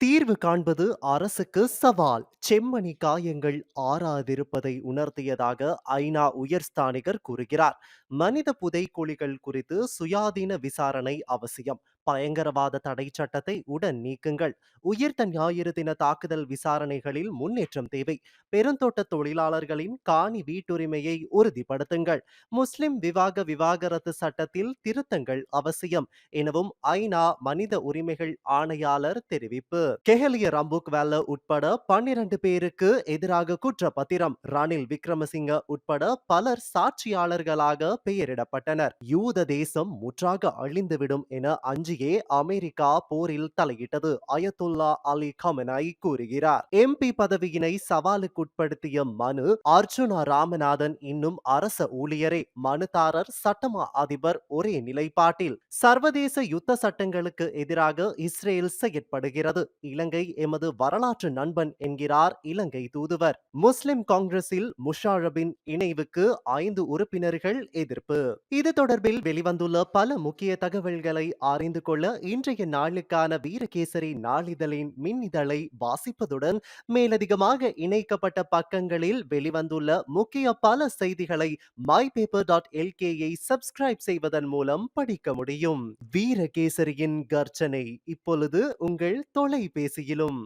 தீர்வு காண்பது அரசுக்கு சவால். செம்மணி காயங்கள் ஆறாதிருப்பதை உணர்த்தியதாக ஐநா உயர்ஸ்தானிகர் கூறுகிறார். மனித புதைக்குழிகள் குறித்து சுயாதீன விசாரணை அவசியம். பயங்கரவாத தடை சட்டத்தை உடன் நீக்குங்கள். உயிர்த்த ஞாயிறு தின தாக்குதல் விசாரணைகளில் முன்னேற்றம் தேவை. பெருந்தோட்ட தொழிலாளர்களின் காணி வீட்டுரிமையை உறுதிப்படுத்துங்கள். முஸ்லிம் விவாக விவாகரத்து சட்டத்தில் திருத்தங்கள் அவசியம் எனவும் ஐநா மனித உரிமைகள் ஆணையாளர் தெரிவிப்பு. கெஹலிய ரம்புக் வேல உட்பட பன்னிரண்டு பேருக்கு எதிராக குற்றப்பத்திரம். ரணில் விக்ரமசிங்க உட்பட பலர் சாட்சியாளர்களாக பெயரிடப்பட்டனர். யூத தேசம் முற்றாக அழிந்துவிடும் என அஞ்சி அஞ்சியே அமெரிக்கா போரில் தலையிட்டது அயத்துல்லா அலி கமனாய் கூறுகிறார். எம்பி பதவியினை சவாலுக்குட்படுத்திய மனு அர்ஜுனா ராமநாதன் இன்னும் அரச ஊழியரே மனுதாரர் சட்டமா அதிபர் ஒரே நிலைப்பாட்டில். சர்வதேச யுத்த சட்டங்களுக்கு எதிராக இஸ்ரேல் செயற்படுகிறது. இலங்கை எமது வரலாற்று நண்பன் என்கிறார் இலங்கை தூதுவர். முஸ்லிம் காங்கிரஸில் முஷாரபின் இணைவுக்கு ஐந்து உறுப்பினர்கள் எதிர்ப்பு. இது தொடர்பில் வெளிவந்துள்ள பல முக்கிய தகவல்களை அறிந்து கொள்ள இன்றைய நாளுக்கான வீரகேசரி நாளிதழின் மின்னிதழை வாசிப்பதுடன் மேலதிகமாக இணைக்கப்பட்ட பக்கங்களில் வெளிவந்துள்ள முக்கிய பல செய்திகளை மை பேப்பர் டாட் எல்கேயை சப்ஸ்கிரைப் செய்வதன் மூலம் படிக்க முடியும். வீரகேசரியின் கர்ஜனை இப்பொழுது உங்கள் தொலைபேசியிலும்.